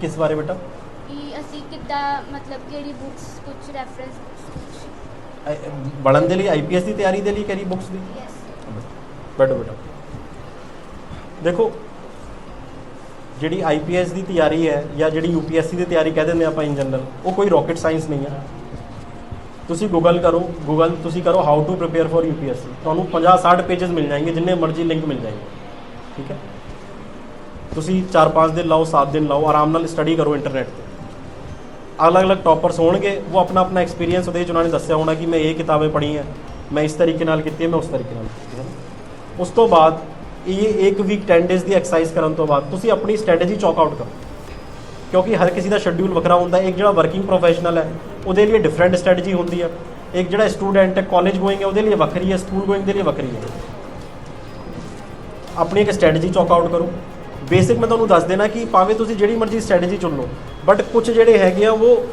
ਕਿਸ ਬਾਰੇ ਬੇਟਾ? ਕਿ ਅਸੀਂ ਕਿੱਦਾਂ ਮਤਲਬ ਕਿਹੜੀ ਬੁੱਕਸ ਕੁਝ ਰੈਫਰੈਂਸ ਕੁਝ ਦੇ ਲਈ ਆਈਪੀਐਸ ਦੀ ਤਿਆਰੀ ਦੇ ਲਈ ਕਰੀ ਬੁੱਕਸ ਦੀ? ਬੈਠੋ ਬੇਟਾ ਦੇਖੋ ਜਿਹੜੀ ਆਈਪੀਐਸ ਦੀ ਤਿਆਰੀ ਹੈ ਜਾਂ ਜਿਹੜੀ ਯੂਪੀਐਸਸੀ ਦੀ ਤਿਆਰੀ ਕਹਿ ਦਿੰਦੇ ਆਪਾਂ ਇਨ ਜਨਰਲ ਉਹ ਕੋਈ ਰਾਕਟ ਸਾਇੰਸ ਨਹੀਂ ਹੈ। ਤੁਸੀਂ ਗੂਗਲ ਕਰੋ ਗੂਗਲ ਤੁਸੀਂ ਕਰੋ how to prepare for UPSC ਤੁਹਾਨੂੰ 50 60 ਪੇजेस ਮਿਲ ਜਾਣਗੇ ਜਿੰਨੇ ਮਰਜ਼ੀ ਲਿੰਕ ਮਿਲ ਜਾਣਗੇ ਠੀਕ ਹੈ? ਤੁਸੀਂ 4-5 ਦਿਨ ਲਾਓ 7 ਦਿਨ ਲਾਓ, ਆਰਾਮ ਨਾਲ ਸਟੱਡੀ ਕਰੋ ਇੰਟਰਨੈਟ ਤੇ। ਅਲੱਗ-ਅਲੱਗ ਟੌਪਰਸ ਹੋਣਗੇ, ਉਹ ਆਪਣਾ ਆਪਣਾ ਐਕਸਪੀਰੀਅੰਸ ਉਹਦੇ ਵਿੱਚ ਉਹਨਾਂ ਨੇ ਦੱਸਿਆ ਹੋਣਾ ਕਿ ਮੈਂ ਇਹ ਕਿਤਾਬें ਪੜ੍ਹੀਆਂ ਮੈਂ ਇਸ ਤਰੀਕੇ ਨਾਲ ਕੀਤੀ ਹੈ, ਮੈਂ ਉਸ ਤਰੀਕੇ ਨਾਲ ਕੀਤੀ ਹੈ। ਉਸ ਤੋਂ ਬਾਅਦ, ਇਹ ਇੱਕ ਵੀਕ 10 ਡੇਜ਼ ਦੀ ਐਕਸਰਸਾਈਜ਼ ਕਰਨ ਤੋਂ ਬਾਅਦ ਤੁਸੀਂ ਆਪਣੀ ਸਟ੍ਰੈਟਜੀ ਚੌਕ ਆਊਟ ਕਰੋ। ਕਿਉਂਕਿ ਹਰ ਕਿਸੇ ਦਾ ਸ਼ੈਡਿਊਲ ਵੱਖਰਾ ਹੁੰਦਾ ਹੈ ਇੱਕ ਜਿਹੜਾ ਵਰਕਿੰਗ ਪ੍ਰੋਫੈਸ਼ਨਲ ਹੈ, ਉਹਦੇ ਲਈ ਡਿਫਰੈਂਟ ਸਟ੍ਰੈਟਜੀ ਹੁੰਦੀ ਹੈ। ਇੱਕ ਜਿਹੜਾ ਸਟੂਡੈਂਟ ਹੈ ਕਾਲਜ ਗੋਇੰਗ ਹੈ, ਉਹਦੇ ਲਈ ਵੱਖਰੀ ਹੈ ਸਕੂਲ ਗੋਇੰਗ ਦੇ ਲਈ ਵੱਖਰੀ ਹੈ। ਆਪਣੀ ਇੱਕ ਸਟ੍ਰੈਟਜੀ ਚੌਕ ਆਊਟ ਕਰੋ। ਬੇਸਿਕ ਮੈਂ ਤੁਹਾਨੂੰ ਦੱਸ ਦੇਣਾ ਕਿ ਭਾਵੇਂ ਤੁਸੀਂ ਜਿਹੜੀ ਮਰਜ਼ੀ ਸਟ੍ਰੈਟਜੀ ਚੁਣ ਲਓ ਬਟ ਕੁਝ ਜਿਹੜੇ ਹੈਗੇ ਆ ਉਹ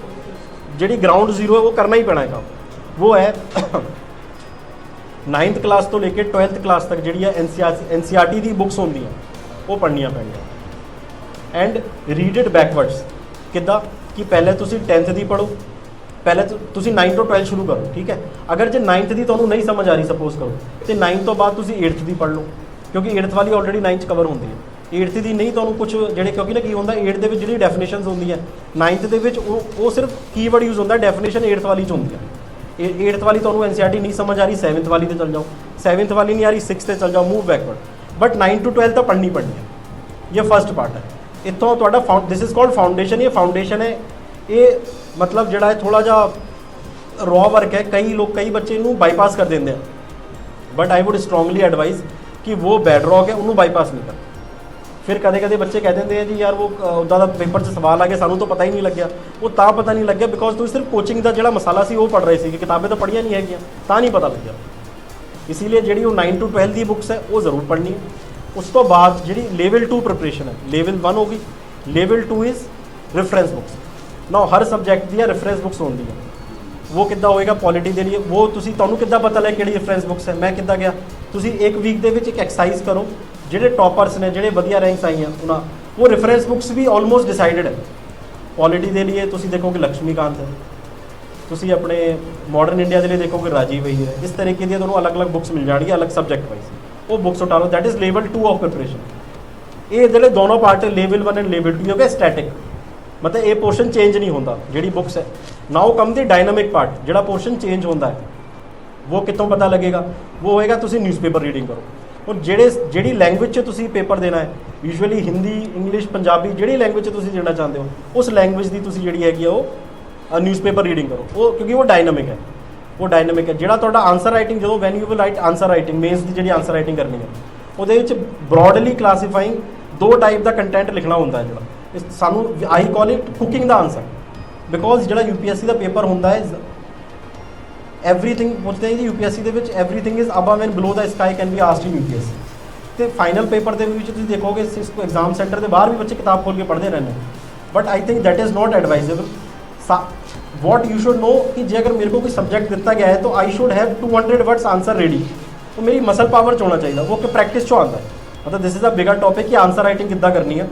ਜਿਹੜੀ ਗਰਾਊਂਡ ਜ਼ੀਰੋ ਹੈ, ਉਹ ਕਰਨਾ ਹੀ ਪੈਣਾ ਹੈਗਾ। ਕੰਮ ਉਹ ਹੈ 9th ਕਲਾਸ ਤੋਂ ਲੈ ਕੇ 12th ਕਲਾਸ ਤੱਕ ਜਿਹੜੀ ਹੈ ਐਨਸੀਆਰਟੀ ਦੀ ਬੁੱਕਸ ਹੁੰਦੀਆਂ, ਉਹ ਪੜ੍ਹਨੀਆਂ ਪੈਣੀਆਂ। ਐਂਡ ਰੀਡ ਇਟ ਬੈਕਵਰਡਸ ਕਿੱਦਾਂ? ਕਿ ਪਹਿਲੇ ਤੁਸੀਂ 10th ਦੀ ਪੜ੍ਹੋ, ਪਹਿਲੇ ਤੁਸੀਂ 9 ਤੋਂ 12 ਸ਼ੁਰੂ ਕਰੋ, ਠੀਕ ਹੈ? ਅਗਰ ਜੇ 9th ਦੀ ਤੁਹਾਨੂੰ ਨਹੀਂ ਸਮਝ ਆ ਰਹੀ ਸਪੋਜ਼ ਕਰੋ, ਤੇ 9 ਤੋਂ ਬਾਅਦ ਤੁਸੀਂ 8th ਦੀ ਪੜ੍ਹ ਲਓ, ਕਿਉਂਕਿ 8th ਵਾਲੀ ਆਲਰੇਡੀ 9 ਚ ਕਵਰ ਹੁੰਦੀ ਹੈ। 8th ਦੀ ਨਹੀਂ ਤੁਹਾਨੂੰ ਕੁਝ ਜਿਹੜੇ ਕਿਉਂਕਿ ਨਾ ਕੀ ਹੁੰਦਾ 8 ਦੇ ਵਿੱਚ ਜਿਹੜੀ ਡੈਫੀਨੇਸ਼ਨਸ ਹੁੰਦੀਆਂ 9th ਦੇ ਵਿੱਚ ਉਹ ਉਹ ਸਿਰਫ ਕੀਵਰਡ ਯੂਜ਼ ਹੁੰਦਾ ਡੈਫੀਨੇਸ਼ਨ 8th ਵਾਲੀ ਚ ਹੁੰਦੀ ਹੈ। 8th ਵਾਲੀ ਤੁਹਾਨੂੰ ਐਨਸੀਆਰਟੀ ਨਹੀਂ ਸਮਝ ਆ ਰਹੀ 7th ਵਾਲੀ ਤੇ ਚਲ ਜਾਓ। 7th ਵਾਲੀ ਨਹੀਂ ਆ ਰਹੀ 6th ਤੇ ਚਲ ਜਾਓ ਮੂਵ ਬੈਕਵਰਡ ਬਟ 9 ਟੂ 12 ਤਾਂ ਪੜ੍ਹਨੀ ਪੜ੍ਹਨੀ ਹੈ। ਇਹ ਫਰਸਟ ਪਾਰਟ ਹੈ। ਇੱਥੋਂ ਤੁਹਾਡਾ found this is called foundation ਇਹ ਫਾਊਂਡੇਸ਼ਨ ਹੈ। ਇਹ ਮਤਲਬ ਜਿਹੜਾ ਹੈ ਥੋੜਾ ਜਿਹਾ ਰॉ ਵਰਕ ਹੈ। ਕਈ ਲੋਕ, ਕਈ ਬੱਚੇ ਨੂੰ ਬਾਈਪਾਸ ਕਰ ਦਿੰਦੇ ਆ। But I would strongly advise ਕਿ ਉਹ ਬੈਡ ਰੌਕ ਹੈ, ਉਹਨੂੰ ਬਾਈਪਾਸ ਨਹੀਂ ਕਰ ਫਿਰ ਕਦੇ ਕਦੇ ਬੱਚੇ ਕਹਿ ਦਿੰਦੇ ਆ ਜੀ ਯਾਰ ਉਹ ਉਦਾਂ ਦਾ ਪੇਪਰ 'ਚ ਸਵਾਲ ਆ ਗਿਆ, ਸਾਨੂੰ ਤਾਂ ਪਤਾ ਹੀ ਨਹੀਂ ਲੱਗਿਆ। ਉਹ ਤਾਂ ਪਤਾ ਨਹੀਂ ਲੱਗਿਆ ਬਿਕੋਜ਼ ਤੁਸੀਂ ਸਿਰਫ ਕੋਚਿੰਗ ਦਾ ਜਿਹੜਾ ਮਸਾਲਾ ਸੀ, ਉਹ ਪੜ ਰਹੇ ਸੀ ਕਿ ਕਿਤਾਬਾਂ ਤਾਂ ਪੜ੍ਹੀਆਂ ਨਹੀਂ ਹੈਗੀਆਂ, ਤਾਂ ਨਹੀਂ ਪਤਾ ਲੱਗਿਆ। ਇਸ ਲਈ ਜਿਹੜੀ ਉਹ 9 ਟੂ 12 ਦੀ ਬੁੱਕਸ ਹੈ, ਉਹ ਜ਼ਰੂਰ ਪੜ੍ਹਨੀ ਹੈ। ਉਸ ਤੋਂ ਬਾਅਦ ਜਿਹੜੀ ਲੈਵਲ 2 ਪ੍ਰਿਪਰੇਸ਼ਨ ਹੈ ਲੈਵਲ 1 ਹੋ ਗਈ level 2 is reference books now Har subject ਦੀਆਂ ਰੈਫਰੈਂਸ ਬੁੱਕਸ ਹੁੰਦੀਆਂ ਉਹ ਕਿੱਦਾਂ ਹੋਏਗਾ ਪੋਲਿਟੀ ਦੇ ਲਈ, ਉਹ ਤੁਸੀਂ ਤੁਹਾਨੂੰ ਕਿੱਦਾਂ ਪਤਾ ਲੱਗ ਕਿਹੜੀ ਰੈਫਰੈਂਸ ਬੁੱਕਸ ਹੈ, ਮੈਂ ਕਿੱਦਾਂ ਗਿਆ। ਤੁਸੀਂ ਇੱਕ ਵੀਕ ਦੇ ਵਿੱਚ ਇੱਕ ਐਕਸਰਸਾਈਜ਼ ਕਰੋ ਜਿਹੜੇ ਟੌਪਰਸ ਨੇ, ਜਿਹੜੇ ਵਧੀਆ ਰੈਂਕਸ ਆਈਆਂ ਉਹਨਾਂ, ਉਹ ਰੈਫਰੈਂਸ ਬੁੱਕਸ ਵੀ ਆਲਮੋਸਟ ਡਿਸਾਈਡਡ ਹੈ। ਪੋਲਿਟੀ ਦੇ ਲਈ ਤੁਸੀਂ ਦੇਖੋਗੇ ਲక్ష్ਮੀਕਾਂਤ ਹੈ ਤੁਸੀਂ ਆਪਣੇ ਮਾਡਰਨ ਇੰਡੀਆ ਦੇ ਲਈ ਦੇਖੋਗੇ ਰਾਜੀਵ ਵਹੀ ਹੈ ਇਸ ਤਰੀਕੇ ਦੀਆਂ ਤੁਹਾਨੂੰ ਅਲੱਗ-ਅਲੱਗ ਬੁੱਕਸ ਮਿਲ ਜਾਣਗੀਆਂ, ਅਲੱਗ ਸਬਜੈਕਟ ਵਾਈਜ਼ ਉਹ books ਉਤਾਰੋ that is level 2 of preparation ਇਹ ਜਿਹੜੇ ਦੋਨੋਂ ਪਾਰਟ ਲੈਵਲ 1 ਐਂਡ ਲੈਵਲ 2 ਹੋ ਗਏ ਸਟੈਟਿਕ ਮਤਲਬ ਇਹ ਪੋਰਸ਼ਨ ਚੇਂਜ ਨਹੀਂ ਹੁੰਦਾ, ਜਿਹੜੀ ਬੁੱਕਸ ਹੈ। Now come the dynamic part ਜਿਹੜਾ ਪੋਰਸ਼ਨ ਚੇਂਜ ਹੁੰਦਾ ਹੈ, ਉਹ ਕਿੱਥੋਂ ਪਤਾ ਲੱਗੇਗਾ? ਉਹ ਹੋਏਗਾ ਤੁਸੀਂ ਨਿਊਜ਼ਪੇਪਰ ਰੀਡਿੰਗ ਕਰੋ। ਹੁਣ ਜਿਹੜੇ ਜਿਹੜੀ ਲੈਂਗੁਏਜ 'ਚ ਤੁਸੀਂ ਪੇਪਰ ਦੇਣਾ ਹੈ ਯੂਜੂਅਲੀ ਹਿੰਦੀ ਇੰਗਲਿਸ਼ ਪੰਜਾਬੀ ਜਿਹੜੀ ਲੈਂਗੁਏਜ 'ਚ ਤੁਸੀਂ ਦੇਣਾ ਚਾਹੁੰਦੇ ਹੋ, ਉਸ ਲੈਂਗੁਏਜ ਦੀ ਤੁਸੀਂ ਜਿਹੜੀ ਹੈਗੀ ਆ ਉਹ ਨਿਊਜ਼ਪੇਪਰ ਰੀਡਿੰਗ ਕਰੋ। ਉਹ ਕਿਉਂਕਿ ਉਹ ਡਾਇਨਾਮਿਕ ਹੈ। ਉਹ ਡਾਇਨਾਮਿਕ ਹੈ। ਜਿਹੜਾ ਤੁਹਾਡਾ ਆਨਸਰ ਰਾਈਟਿੰਗ ਜਦੋਂ when you will write answer writing mains ਦੀ ਜਿਹੜੀ ਆਨਸਰ ਰਾਈਟਿੰਗ ਕਰਨੀ ਹੈ, ਉਹਦੇ ਵਿੱਚ ਬ੍ਰੌਡਲੀ ਕਲਾਸੀਫਾਈਂਗ ਦੋ ਟਾਈਪ ਦਾ ਕੰਟੈਂਟ ਲਿਖਣਾ ਹੁੰਦਾ ਹੈ ਜਿਹੜਾ। ਸਾਨੂੰ ਆਈ ਕਾਲ ਇਟ ਕੁਕਿੰਗ ਦਾ ਆਨਸਰ ਬਿਕੋਜ਼ ਜਿਹੜਾ ਯੂਪੀਐਸਸੀ ਦਾ ਪੇਪਰ ਹੁੰਦਾ ਹੈ ਐਵਰੀਥਿੰਗ ਪੁੱਛਦੇ ਹੈ ਜੀ ਯੂਪੀਐਸਸੀ ਦੇ ਵਿੱਚ everything is above and below the sky can be asked in UPSC ਤੇ ਫਾਈਨਲ ਪੇਪਰ ਦੇ ਵਿੱਚ ਤੁਸੀਂ ਦੇਖੋਗੇ ਸਿਸਕੋ ਐਗਜ਼ਾਮ ਸੈਂਟਰ ਦੇ ਬਾਹਰ ਵੀ ਬੱਚੇ ਕਿਤਾਬ ਖੋਲ ਕੇ ਪੜ੍ਹਦੇ ਰਹਿੰਦੇ but I think that is not advisable what you should know कि जे अगर मेरे को कोई सब्जेक्ट दिता गया है तो I should have 200 words answer ready तो मेरी मसल पावर ਚ ਹੋਣਾ ਚਾਹੀਦਾ ਉਹ ਕਿ ਪ੍ਰੈਕਟਿਸ ਚੋਂ ਆਉਂਦਾ ਹੈ ਮਤਲਬ this is a bigger topic ਕਿ ਆਨਸਰ ਰਾਈਟਿੰਗ ਕਿੱਦਾਂ ਕਰਨੀ ਹੈ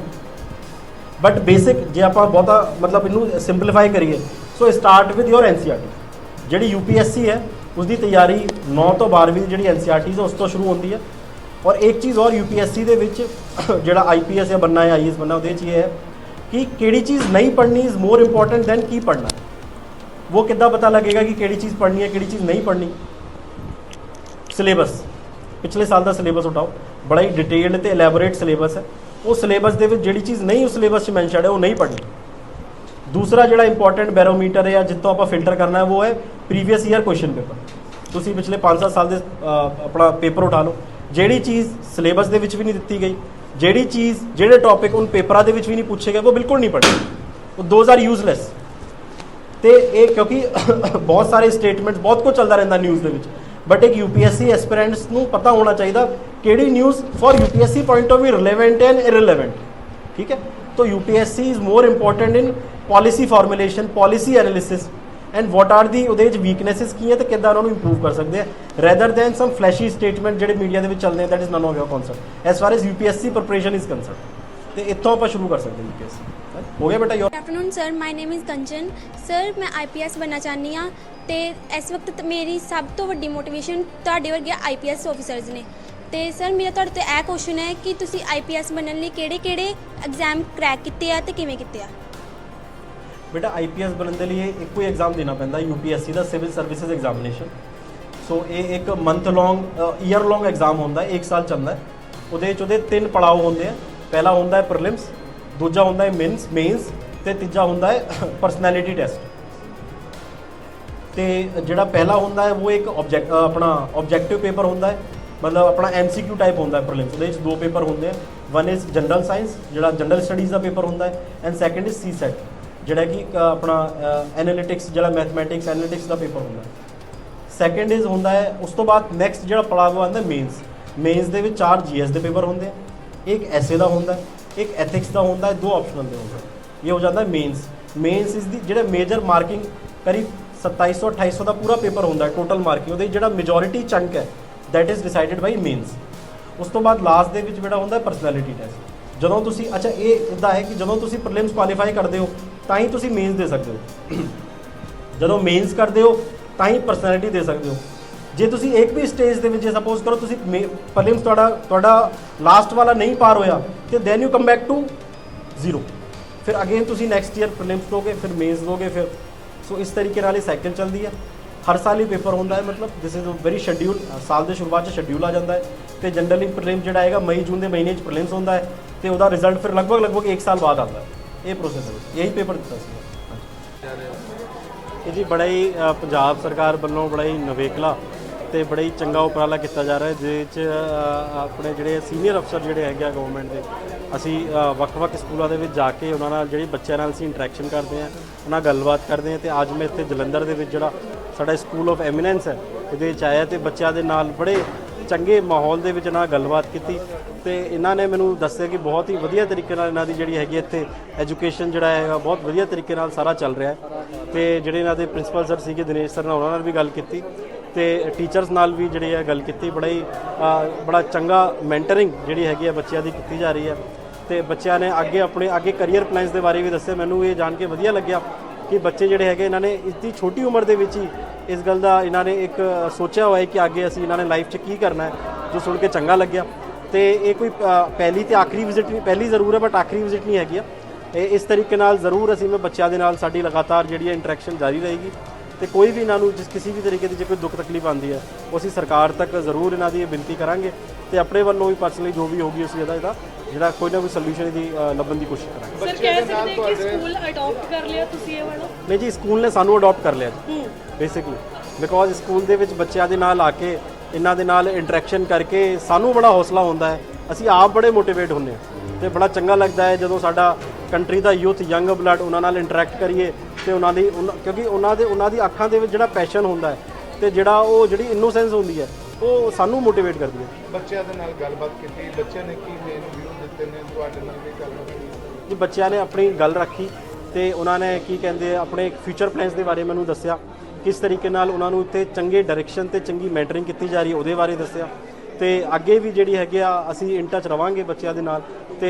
ਬਟ ਬੇਸਿਕ ਜੇ ਆਪਾਂ ਬਹੁਤਾ ਮਤਲਬ ਇਹਨੂੰ ਸਿੰਪਲੀਫਾਈ ਕਰੀਏ so start with your NCERT ਜਿਹੜੀ ਯੂਪੀਐਸਸੀ ਹੈ ਉਸ ਦੀ ਤਿਆਰੀ 9 ਤੋਂ 12ਵੀਂ ਦੀ ਜਿਹੜੀ ਐਨਸੀਆਰਟੀ ਹੈ, ਉਸ ਤੋਂ ਸ਼ੁਰੂ ਹੁੰਦੀ ਹੈ। ਔਰ ਇੱਕ ਚੀਜ਼ ਔਰ ਯੂਪੀਐਸਸੀ ਦੇ ਵਿੱਚ ਜਿਹੜਾ ਆਈਪੀਐਸ ਜਾਂ ਬੰਨਾ ਹੈ ਆਈਐਸ ਬੰਨਾ ਉਹਦੇ 'ਚ ਇਹ ਹੈ ਕਿ ਕਿਹੜੀ ਚੀਜ਼ ਨਹੀਂ ਪੜ੍ਹਨੀ ਇਜ਼ ਮੋਰ ਇੰਪੋਰਟੈਂਟ ਦੈਨ ਕੀ ਪੜ੍ਹਨਾ। ਹੈ ਕਿੱਦਾਂ ਪਤਾ ਲੱਗੇਗਾ ਕਿ ਕਿਹੜੀ ਚੀਜ਼ ਪੜ੍ਹਨੀ ਹੈ, ਕਿਹੜੀ ਚੀਜ਼ ਨਹੀਂ ਪੜ੍ਹਨੀ? ਸਿਲੇਬਸ। ਪਿਛਲੇ ਸਾਲ ਦਾ ਸਿਲੇਬਸ ਉਠਾਓ। ਬੜਾ ਹੀ ਡਿਟੇਲਡ ਤੇ ਐਲੈਬੋਰੇਟ ਸਿਲੇਬਸ ਹੈ। ਉਹ ਸਿਲੇਬਸ ਦੇ ਵਿੱਚ ਜਿਹੜੀ ਚੀਜ਼ ਨਹੀਂ ਉਸ ਸਿਲੇਬਸ 'ਚ ਮੈਂਸ਼ਨਡ ਹੈ, ਉਹ ਨਹੀਂ ਪੜ੍ਹਨੀ। ਦੂਸਰਾ ਜਿਹੜਾ ਇੰਪੋਰਟੈਂਟ ਬੈਰੋਮੀਟਰ ਹੈ ਜਿੱਤੋਂ ਆਪਾਂ ਫਿਲਟਰ ਕਰਨਾ ਹੈ, ਉਹ ਹੈ ਪ੍ਰੀਵੀਅਸ ਈਅਰ ਕੁਐਸਚਨ ਪੇਪਰ ਤੁਸੀਂ ਪਿਛਲੇ 5-7 ਸਾਲ ਦੇ ਆਪਣਾ ਪੇਪਰ ਉਠਾ ਲਓ। ਜਿਹੜੀ ਚੀਜ਼ ਸਿਲੇਬਸ ਦੇ ਵਿੱਚ ਵੀ ਨਹੀਂ ਦਿੱਤੀ ਗਈ, ਜਿਹੜੀ ਚੀਜ਼, ਜਿਹੜੇ ਟੌਪਿਕ ਉਹਨ ਪੇਪਰਾਂ ਦੇ ਵਿੱਚ ਵੀ ਨਹੀਂ ਪੁੱਛੇ ਗਏ, ਉਹ ਬਿਲਕੁਲ ਨਹੀਂ ਪੜ੍ਹੇ। ਉਹ ਦੋਜ਼ ਆਰ ਯੂਜ਼ਲੈਸ ਤੇ ਇਹ ਕਿਉਂਕਿ ਬਹੁਤ ਸਾਰੇ ਸਟੇਟਮੈਂਟਸ ਬਹੁਤ ਕੁਝ ਚੱਲਦਾ ਰਹਿੰਦਾ ਨਿਊਜ਼ ਦੇ ਵਿੱਚ। ਬਟ ਇੱਕ ਯੂਪੀਐਸਸੀ ਐਸਪੀਰੈਂਟਸ ਨੂੰ ਪਤਾ ਹੋਣਾ ਚਾਹੀਦਾ ਕਿਹੜੀ news for UPSC point of view relevant and irrelevant ਠੀਕ ਹੈ? तो UPSC is more important in policy formulation policy analysis and what are the ਉਹਦੇ ਵਿੱਚ ਵੀਕਨੈਸਸ ਕੀ ਹੈ ਤੇ ਕਿੱਦਾਂ ਉਹਨਾਂ ਨੂੰ ਇੰਪਰੂਵ ਕਰ ਸਕਦੇ ਆ rather than some flashy statement ਜਿਹੜੇ ਮੀਡੀਆ ਦੇ ਵਿੱਚ ਚੱਲਦੇ ਆ that is none of your concern as far as UPSC preparation is concern ਤੇ ਇੱਥੋਂ ਆਪਾਂ ਸ਼ੁਰੂ ਕਰ ਸਕਦੇ ਹਾਂ ਯੂਪੀਐਸਸੀ ਹੋ ਗਿਆ ਬੇਟਾ your afternoon sir my name is Kanchan sir ਮੈਂ ਆਈਪੀਐਸ ਬਣਨਾ ਚਾਹੁੰਦੀ ਆ ਤੇ ਇਸ ਵਕਤ ਮੇਰੀ ਸਭ ਤੋਂ ਵੱਡੀ ਮੋਟੀਵੇਸ਼ਨ ਤੁਹਾਡੇ ਵਰਗੇ ਆਈਪੀਐਸ ਆਫੀਸਰਸ ਨੇ। ਤੇ ਸਰ ਮੇਰਾ ਤੁਹਾਡੇ ਤੋਂ ਇਹ ਕੁਐਸਚਨ ਹੈ ਕਿ ਤੁਸੀਂ ਆਈਪੀਐਸ ਬਣਨ ਲਈ ਕਿਹੜੇ-ਕਿਹੜੇ ਐਗਜ਼ਾਮ ਕਰੈਕ ਕੀਤੇ ਆ ਤੇ ਕਿਵੇਂ ਕੀਤੇ ਆ? ਬੇਟਾ ਆਈਪੀਐਸ ਬਣਨ ਦੇ ਲਈ ਇੱਕੋ ਹੀ ਐਗਜ਼ਾਮ ਦੇਣਾ ਪੈਂਦਾ ਯੂਪੀਐਸਸੀ ਦਾ ਸਿਵਲ ਸਰਵਿਸਿਜ਼ ਐਗਜ਼ਾਮੀਨੇਸ਼ਨ ਸੋ ਇਹ ਇੱਕ month long year long exam ਹੁੰਦਾ ਹੈ 1 ਸਾਲ ਚੱਲਦਾ। ਉਹਦੇ 'ਚ ਉਹਦੇ ਤਿੰਨ ਪੜਾਅ ਹੁੰਦੇ ਆ। ਪਹਿਲਾ ਹੁੰਦਾ ਹੈ ਪ੍ਰੀਲਿਮਸ ਦੂਜਾ ਹੁੰਦਾ ਹੈ ਮੇਨਸ ਮੇਨਸ ਤੇ ਤੀਜਾ ਹੁੰਦਾ ਹੈ ਪਰਸਨੈਲਿਟੀ ਟੈਸਟ ਤੇ ਜਿਹੜਾ ਪਹਿਲਾ ਹੁੰਦਾ ਹੈ, ਉਹ ਇੱਕ ਆਬਜੈਕਟ ਆਪਣਾ ਆਬਜੈਕਟਿਵ ਪੇਪਰ ਹੁੰਦਾ ਹੈ। ਮਤਲਬ ਆਪਣਾ ਐਮਸੀਕਿਊ ਟਾਈਪ ਹੁੰਦਾ ਹੈ ਪ੍ਰੀਲਿਮਸ ਉਹਦੇ ਵਿੱਚ ਦੋ ਪੇਪਰ ਹੁੰਦੇ ਆ। ਵਨ ਇਜ਼ ਜਨਰਲ ਸਾਇੰਸ ਜਿਹੜਾ ਜਨਰਲ ਸਟੱਡੀਜ਼ ਦਾ ਪੇਪਰ ਹੁੰਦਾ ਹੈ and second is CSAT ਜਿਹੜਾ ਕਿ ਆਪਣਾ ਐਨਾਲਿਟਿਕਸ ਜਿਹੜਾ ਮੈਥਮੈਟਿਕਸ ਐਨਾਲਿਟਿਕਸ ਦਾ ਪੇਪਰ ਹੁੰਦਾ। ਹੈ ਸੈਕੰਡ ਇਜ਼ ਹੁੰਦਾ ਹੈ, ਉਸ ਤੋਂ ਬਾਅਦ ਨੈਕਸਟ ਜਿਹੜਾ ਪੜਾਅ ਆਉਂਦਾ ਮੇਨਸ ਮੇਨਸ ਦੇ ਵਿੱਚ ਚਾਰ ਜੀਐਸ ਦੇ ਪੇਪਰ ਹੁੰਦੇ ਆ। ਇੱਕ ਐਸੇ ਦਾ ਹੁੰਦਾ ਇੱਕ ਐਥਿਕਸ ਦਾ ਹੁੰਦਾ ਦੋ ਆਪਸ਼ਨਲ ਦੇ ਹੁੰਦੇ ਇਹ ਹੋ ਜਾਂਦਾ ਮੇਨਸ ਮੇਨਸ ਇਜ਼ ਦੀ ਜਿਹੜਾ ਮੇਜਰ ਮਾਰਕਿੰਗ ਕਰੀਬ 2700 2800 ਦਾ ਪੂਰਾ ਪੇਪਰ ਹੁੰਦਾ ਹੈ ਟੋਟਲ ਮਾਰਕਿੰਗ ਉਹਦੇ ਜਿਹੜਾ ਮੈਜੋਰਿਟੀ ਚੰਕ ਹੈ that is decided by mains ਉਸ ਤੋਂ ਬਾਅਦ ਲਾਸਟ ਦੇ ਵਿੱਚ ਜਿਹੜਾ ਹੁੰਦਾ ਹੈ ਪਰਸਨੈਲਿਟੀ ਟੈਸਟ ਜਦੋਂ ਤੁਸੀਂ, ਅੱਛਾ, ਇਹ ਇਦਾਂ ਹੈ ਕਿ ਜਦੋਂ ਤੁਸੀਂ ਪ੍ਰੀਲਿਮਸ ਕੁਆਲੀਫਾਈ ਕਰਦੇ ਹੋ ਤਾਂ ਹੀ ਤੁਸੀਂ ਮੇਨਸ ਦੇ ਸਕਦੇ ਹੋ। ਜਦੋਂ ਮੇਨਸ ਕਰਦੇ ਹੋ, ਤਾਂ ਹੀ ਪਰਸਨੈਲਿਟੀ ਦੇ ਸਕਦੇ ਹੋ। ਜੇ ਤੁਸੀਂ ਇੱਕ ਵੀ ਸਟੇਜ ਦੇ ਵਿੱਚ ਸਪੋਜ਼ ਕਰੋ ਤੁਸੀਂ ਪ੍ਰੀਲਿਮਸ ਤੁਹਾਡਾ ਤੁਹਾਡਾ ਲਾਸਟ ਵਾਲਾ ਨਹੀਂ ਪਾਰ ਹੋਇਆ, ਤੇ then you come back to zero ਫਿਰ ਅਗੇਨ ਤੁਸੀਂ ਨੈਕਸਟ ਈਅਰ ਪ੍ਰੀਲਿਮਸ ਦੋਗੇ, ਫਿਰ ਮੇਨਸ ਦੋਗੇ, ਫਿਰ ਸੋ ਇਸ ਤਰੀਕੇ ਨਾਲ ਇਹ ਸਾਈਕਲ ਚੱਲਦੀ ਹੈ। ਹਰ ਸਾਲ ਹੀ ਪੇਪਰ ਹੁੰਦਾ ਹੈ, ਮਤਲਬ ਦਿਸ ਇਜ਼ ਵੈਰੀ ਸ਼ੈਡਿਊਲ ਸਾਲ ਦੇ ਸ਼ੁਰੂਆਤ 'ਚ ਸ਼ੈਡਿਊਲ ਆ ਜਾਂਦਾ ਹੈ। ਤੇ ਜਨਰਲੀ ਪ੍ਰੀਲਿਮ ਜਿਹੜਾ ਹੈਗਾ ਮਈ, ਜੂਨ ਦੇ ਮਹੀਨੇ 'ਚ ਪ੍ਰੀਲਿਮਸ ਹੁੰਦਾ ਹੈ, ਤੇ ਉਹਦਾ ਰਿਜ਼ਲਟ ਫਿਰ ਲਗਭਗ ਲਗਭਗ 1 ਸਾਲ ਬਾਅਦ ਆਉਂਦਾ ਹੈ। ਇਹ ਪ੍ਰੋਸੈਸ ਹੈ ਇਹੀ ਪੇਪਰ ਦਿੱਤਾ ਸੀ। ਇਹ ਜੀ ਬੜਾ ਹੀ ਅ, ਪੰਜਾਬ ਸਰਕਾਰ ਵੱਲੋਂ ਬੜਾ ਹੀ ਨਵੇਕਲਾ ਤੇ ਬੜਾ ਹੀ ਚੰਗਾ ਉਪਰਾਲਾ ਕੀਤਾ ਜਾ ਰਿਹਾ ਹੈ ਜਿਸ 'ਚ ਅ, ਆਪਣੇ ਜਿਹੜੇ ਸੀਨੀਅਰ ਅਫਸਰ ਜਿਹੜੇ ਹੈਗੇ ਆ ਗਵਰਨਮੈਂਟ ਦੇ ਅਸੀਂ ਅ, ਵੱਖ-ਵੱਖ ਸਕੂਲਾਂ ਦੇ ਵਿੱਚ ਜਾ ਕੇ ਉਹਨਾਂ ਨਾਲ ਜਿਹੜੇ ਬੱਚਿਆਂ ਨਾਲ ਅਸੀਂ ਇੰਟਰੈਕਸ਼ਨ ਕਰਦੇ ਹਾਂ ਉਹਨਾਂ ਨਾਲ ਗੱਲਬਾਤ ਕਰਦੇ ਹਾਂ ਤੇ ਅੱਜ ਮੈਂ ਇੱਥੇ ਜਲੰਧਰ ਦੇ ਵਿੱਚ ਜਿਹੜਾ ਸਾਡਾ ਸਕੂਲ ਆਫ ਐਮੀਨੈਂਸ ਹੈ ਇਹਦੇ ਵਿੱਚ ਆਇਆ ਤੇ ਬੱਚਿਆਂ ਦੇ ਨਾਲ ਬੜੇ ਚੰਗੇ ਮਾਹੌਲ ਦੇ ਵਿੱਚ ਨਾਲ ਗੱਲਬਾਤ ਕੀਤੀ ਤੇ ਇਹਨਾਂ ਨੇ ਮੈਨੂੰ ਦੱਸਿਆ ਕਿ ਬਹੁਤ ਹੀ ਵਧੀਆ ਤਰੀਕੇ ਨਾਲ ਇਹਨਾਂ ਦੀ ਜਿਹੜੀ ਹੈਗੀ ਇੱਥੇ ਐਜੂਕੇਸ਼ਨ ਜਿਹੜਾ ਹੈਗਾ ਬਹੁਤ ਵਧੀਆ ਤਰੀਕੇ ਨਾਲ ਸਾਰਾ ਚੱਲ ਰਿਹਾ ਹੈ। ਤੇ ਜਿਹੜੇ ਇਹਨਾਂ ਦੇ ਪ੍ਰਿੰਸੀਪਲ ਸਰ ਸੀਗੇ, ਦਿਨੇਸ਼ ਸਰ ਨਾਲ ਉਹਨਾਂ ਨਾਲ ਵੀ ਗੱਲ ਕੀਤੀ ਤੇ ਟੀਚਰਸ ਨਾਲ ਵੀ ਜਿਹੜੀ ਹੈ ਗੱਲ ਕੀਤੀ। ਬੜਾ ਹੀ ਬੜਾ ਚੰਗਾ ਮੈਂਟਰਿੰਗ ਜਿਹੜੀ ਹੈਗੀ ਹੈ ਬੱਚਿਆਂ ਦੀ ਕੀਤੀ ਜਾ ਰਹੀ ਹੈ। ਤੇ ਬੱਚਿਆਂ ਨੇ ਅੱਗੇ ਆਪਣੇ, ਅੱਗੇ ਕੈਰੀਅਰ ਪਲਾਨਸ ਦੇ ਬਾਰੇ ਵੀ ਦੱਸਿਆ। ਮੈਨੂੰ ਇਹ ਜਾਣ ਕੇ ਵਧੀਆ ਲੱਗਿਆ। ਕਿ ਬੱਚੇ ਜਿਹੜੇ ਹੈਗੇ ਇਹਨਾਂ ਨੇ ਇਤਨੀ ਛੋਟੀ ਉਮਰ ਦੇ ਵਿੱਚ ਹੀ ਇਸ ਗੱਲ ਦਾ ਇਹਨਾਂ ਨੇ ਇੱਕ ਸੋਚਿਆ ਹੋਇਆ ਹੈ ਕਿ ਅੱਗੇ ਅਸੀਂ ਇਹਨਾਂ ਨੇ ਲਾਈਫ 'ਚ ਕੀ ਕਰਨਾ ਹੈ ਜੋ ਸੁਣ ਕੇ ਚੰਗਾ ਲੱਗਿਆ। ਤੇ ਇਹ ਕੋਈ ਅ, ਪਹਿਲੀ ਤੇ ਆਖਰੀ ਵਿਜ਼ਿਟ ਨਹੀਂ ਪਹਿਲੀ ਜ਼ਰੂਰ ਹੈ ਬਟ ਆਖਰੀ ਵਿਜ਼ਿਟ ਨਹੀਂ ਹੈਗੀ ਆ। ਇਹ ਇਸ ਤਰੀਕੇ ਨਾਲ ਜ਼ਰੂਰ ਅਸੀਂ ਮੈਂ ਬੱਚਿਆਂ ਦੇ ਨਾਲ ਸਾਡੀ ਲਗਾਤਾਰ ਜਿਹੜੀ ਹੈ ਇੰਟਰੈਕਸ਼ਨ ਜਾਰੀ ਰਹੇਗੀ। ਤੇ ਕੋਈ ਵੀ ਇਹਨਾਂ ਨੂੰ ਜਿਸ ਕਿਸੇ ਵੀ ਤਰੀਕੇ ਦੀ ਜੇ ਕੋਈ ਦੁੱਖ ਤਕਲੀਫ ਆਉਂਦੀ ਹੈ ਉਹ ਅਸੀਂ ਸਰਕਾਰ ਤੱਕ ਜ਼ਰੂਰ ਇਹਨਾਂ ਦੀ ਇਹ ਬੇਨਤੀ ਕਰਾਂਗੇ ਤੇ ਆਪਣੇ ਵੱਲੋਂ ਵੀ ਪਰਸਨਲੀ ਜੋ ਵੀ ਹੋਗੀ ਅਸੀਂ ਇਹਦਾ ਇਹਦਾ ਜਿਹੜਾ ਕੋਈ ਨਾ ਕੋਈ ਸੋਲੂਸ਼ਨ ਇਹਦੀ ਅ, ਲੱਭਣ ਦੀ ਕੋਸ਼ਿਸ਼ ਕਰਾਂਗੇ। ਸਰ ਕਹਿ ਸਕਦੇ ਕਿ ਸਕੂਲ ਅਡਾਪਟ ਕਰ ਲਿਆ ਤੁਸੀਂ ਇਹ ਵਾਲਾ? ਨਹੀਂ ਜੀ ਸਕੂਲ ਨੇ ਸਾਨੂੰ ਅਡਾਪਟ ਕਰ ਲਿਆ ਜੀ ਹੂੰ। ਬੇਸਿਕਲੀ ਬਿਕੋਜ਼ ਸਕੂਲ ਦੇ ਵਿੱਚ ਬੱਚਿਆਂ ਦੇ ਨਾਲ ਆ ਕੇ ਇਹਨਾਂ ਦੇ ਨਾਲ ਇੰਟਰੈਕਸ਼ਨ ਕਰਕੇ ਸਾਨੂੰ ਬੜਾ ਹੌਸਲਾ ਹੁੰਦਾ ਹੈ। ਅਸੀਂ ਆਪ ਬੜੇ ਮੋਟੀਵੇਟ ਹੁੰਦੇ ਹਾਂ ਤੇ ਬੜਾ ਚੰਗਾ ਲੱਗਦਾ ਹੈ ਜਦੋਂ ਸਾਡਾ ਕੰਟਰੀ ਦਾ ਯੂਥ ਯੰਗ ਬਲੱਡ ਉਹਨਾਂ ਨਾਲ ਇੰਟਰੈਕਟ ਕਰੀਏ। ਤੇ ਉਹਨਾਂ ਦੀ ਕਿਉਂਕਿ ਉਹਨਾਂ ਦੇ ਉਹਨਾਂ ਦੀ ਅੱਖਾਂ ਦੇ ਵਿੱਚ ਜਿਹੜਾ ਪੈਸ਼ਨ ਹੁੰਦਾ ਹੈ ਤੇ ਜਿਹੜਾ ਉਹ ਜਿਹੜੀ ਇਨੋਸੈਂਸ ਹੁੰਦੀ ਹੈ ਉਹ ਸਾਨੂੰ ਮੋਟੀਵੇਟ ਕਰਦੀ ਹੈ। ਬੱਚਿਆਂ ਦੇ ਨਾਲ ਗੱਲਬਾਤ ਕੀਤੀ ਬੱਚਿਆਂ ਨੇ ਕੀ ਮੇਨ ਵਿਊ ਦਿੱਤੇ ਨੇ? ਤੁਹਾਡੇ ਨਾਲ ਵੀ ਗੱਲਬਾਤ ਕੀਤੀ ਜੀ ਬੱਚਿਆਂ ਨੇ ਆਪਣੀ ਗੱਲ ਰੱਖੀ ਤੇ ਉਹਨਾਂ ਨੇ ਕੀ ਕਹਿੰਦੇ ਆਪਣੇ ਫਿਊਚਰ ਪਲਾਨਸ ਦੇ ਬਾਰੇ ਮੈਨੂੰ ਦੱਸਿਆ ਕਿਸ ਤਰੀਕੇ ਨਾਲ ਉਹਨਾਂ ਨੂੰ ਇੱਥੇ ਚੰਗੇ ਡਾਇਰੈਕਸ਼ਨ ਤੇ ਚੰਗੀ ਮੈਂਟਰਿੰਗ ਕੀਤੀ ਜਾ ਰਹੀ ਹੈ ਉਹਦੇ ਬਾਰੇ ਦੱਸਿਆ ਤੇ ਅੱਗੇ ਵੀ ਜਿਹੜੀ ਹੈਗੀ ਆ ਅਸੀਂ ਇਨ ਟੱਚ ਰਵਾਂਗੇ ਬੱਚਿਆਂ ਦੇ ਨਾਲ। ਤੇ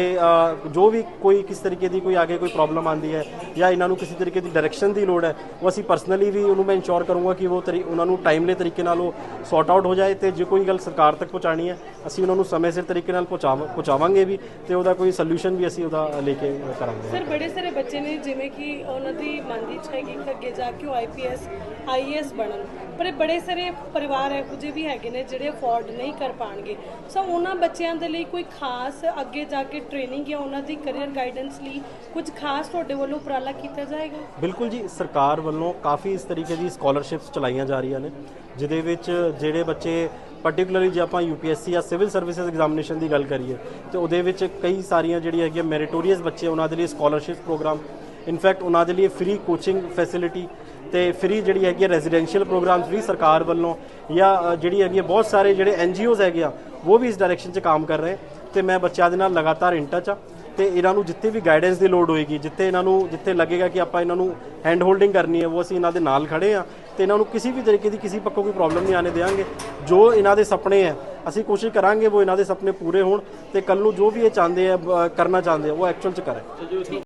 ਜੋ ਵੀ ਕੋਈ ਕਿਸ ਤਰੀਕੇ ਦੀ ਕੋਈ ਅੱਗੇ ਕੋਈ ਪ੍ਰੋਬਲਮ ਆਂਦੀ ਹੈ ਜਾਂ ਇਹਨਾਂ ਨੂੰ ਕਿਸੇ ਤਰੀਕੇ ਦੀ ਡਾਇਰੈਕਸ਼ਨ ਦੀ ਲੋੜ ਹੈ, ਉਹ ਅਸੀਂ ਪਰਸਨਲੀ ਵੀ ਉਹਨੂੰ ਮੈਂ ਇੰਸ਼ੋਰ ਕਰੂੰਗਾ ਕਿ ਉਹ ਤਰੀ, ਉਹਨਾਂ ਨੂੰ ਟਾਈਮਲੀ ਤਰੀਕੇ ਨਾਲ ਉਹ ਸੌਟ ਆਊਟ ਹੋ ਜਾਏ ਤੇ ਜੇ ਕੋਈ ਗੱਲ ਸਰਕਾਰ ਤੱਕ ਪਹੁੰਚਾਣੀ ਹੈ, ਅਸੀਂ ਉਹਨਾਂ ਨੂੰ ਸਮੇਂ ਸਿਰ ਤਰੀਕੇ ਨਾਲ ਪਹੁੰਚਾਵ, ਪਹੁੰਚਾਵਾਂਗੇ ਵੀ ਤੇ ਉਹਦਾ ਕੋਈ ਸੋਲੂਸ਼ਨ ਵੀ ਅਸੀਂ ਉਹਦਾ ਲੈ ਕੇ ਕਰਾਂਗੇ। ਸਰ ਬੜੇ ਸਾਰੇ ਬੱਚੇ ਨੇ ਜਿਵੇਂ ਕਿ ਉਹਨਾਂ ਦੀ ਮਨ ਦੀ ਹੈਗੀ ਕਿ ਅੱਗੇ ਜਾ ਕੇ ਉਹ ਆਈਪੀਐਸ ਆਈਐਸ ਬਣਨ। ਪਰ ਇਹ ਬੜੇ ਸਾਰੇ ਪਰਿਵਾਰ ਇਹੋ ਜਿਹੇ ਵੀ ਹੈਗੇ ਨੇ ਜਿਹੜੇ ਅਫੋਰਡ ਨਹੀਂ ਕਰ ਪਾਣਗੇ। ਸੋ ਉਹਨਾਂ ਬੱਚਿਆਂ ਦੇ ਲਈ ਕੋਈ ਖਾਸ ਅੱਗੇ ਜਾ ਕੇ ਟ੍ਰੇਨਿੰਗ ਜਾਂ ਉਹਨਾਂ ਦੀ ਕੈਰੀਅਰ ਗਾਈਡੈਂਸ ਲਈ ਕੁਝ ਖਾਸ ਤੁਹਾਡੇ ਵੱਲੋਂ ਉਪਰਾਲਾ ਕੀਤਾ ਜਾਏਗਾ? ਬਿਲਕੁਲ ਜੀ ਸਰਕਾਰ ਵੱਲੋਂ ਕਾਫੀ ਇਸ ਤਰੀਕੇ ਦੀ ਸਕਾਲਰਸ਼ਿਪਸ ਚਲਾਈਆਂ ਜਾ ਰਹੀਆਂ ਨੇ ਜਿਹਦੇ ਵਿੱਚ ਜਿਹੜੇ ਬੱਚੇ ਪਾਰਟਿਕੂਲਰਲੀ ਜੇ ਆਪਾਂ ਯੂਪੀਐਸਸੀ ਜਾਂ ਸਿਵਲ ਸਰਵਿਸਿਜ਼ ਐਗਜ਼ਾਮੀਨੇਸ਼ਨ ਦੀ ਗੱਲ ਕਰੀਏ ਤੇ ਉਹਦੇ ਵਿੱਚ ਕਈ ਸਾਰੀਆਂ ਜਿਹੜੀਆਂ ਹੈਗੀਆਂ ਮੈਰੀਟੋਰੀਅਸ ਬੱਚੇ ਉਹਨਾਂ ਦੇ ਲਈ ਸਕਾਲਰਸ਼ਿਪ ਪ੍ਰੋਗਰਾਮ ਇਨਫੈਕਟ ਉਹਨਾਂ ਦੇ ਲਈ ਫ੍ਰੀ ਕੋਚਿੰਗ ਫੈਸਿਲਿਟੀ ਤੇ ਫ੍ਰੀ ਜਿਹੜੀ ਹੈਗੀ ਰੈਜ਼ੀਡੈਂਸ਼ੀਅਲ ਪ੍ਰੋਗਰਾਮਸ ਵੀ ਸਰਕਾਰ ਵੱਲੋਂ ਜਾਂ ਜਿਹੜੀ ਹੈਗੀ ਹੈ, ਬਹੁਤ ਸਾਰੇ ਜਿਹੜੇ ਐਨਜੀਓਜ਼ ਹੈਗੇ ਆ ਉਹ ਵੀ ਇਸ ਡਾਇਰੈਕਸ਼ਨ 'ਚ ਕੰਮ ਕਰ ਰਹੇ। ਤੇ ਮੈਂ ਬੱਚਿਆਂ ਦੇ ਨਾਲ ਲਗਾਤਾਰ ਇਨ ਟੱਚ ਆ ਤੇ ਇਹਨਾਂ ਨੂੰ ਜਿੱਥੇ ਵੀ ਗਾਈਡੈਂਸ ਦੀ ਲੋੜ ਹੋਏਗੀ, ਜਿੱਥੇ ਇਹਨਾਂ ਨੂੰ, ਜਿੱਥੇ ਲੱਗੇਗਾ ਕਿ ਆਪਾਂ ਇਹਨਾਂ ਨੂੰ ਹੈਂਡ ਹੋਲਡਿੰਗ ਕਰਨੀ ਹੈ, ਉਹ ਅਸੀਂ ਇਹਨਾਂ ਦੇ ਨਾਲ ਖੜੇ ਆ ਤੇ ਇਹਨਾਂ ਨੂੰ ਕਿਸੇ ਵੀ ਤਰੀਕੇ ਦੀ ਕਿਸੇ ਪੱਖੋਂ ਕੋਈ ਪ੍ਰੋਬਲਮ ਨਹੀਂ ਆਣੇ ਦੇਵਾਂਗੇ। ਜੋ ਇਹਨਾਂ ਦੇ ਸੁਪਨੇ ਹੈ ਅਸੀਂ ਕੋਸ਼ਿਸ਼ ਕਰਾਂਗੇ ਉਹ ਇਹਨਾਂ ਦੇ ਸੁਪਨੇ ਪੂਰੇ ਹੋਣ ਤੇ ਕੱਲ ਨੂੰ ਜੋ ਵੀ ਇਹ ਚਾਹੁੰਦੇ ਆ ਕਰਨਾ ਚਾਹੁੰਦੇ ਆ, ਉਹ ਐਕਚੁਅਲ ਚ ਕਰੇ।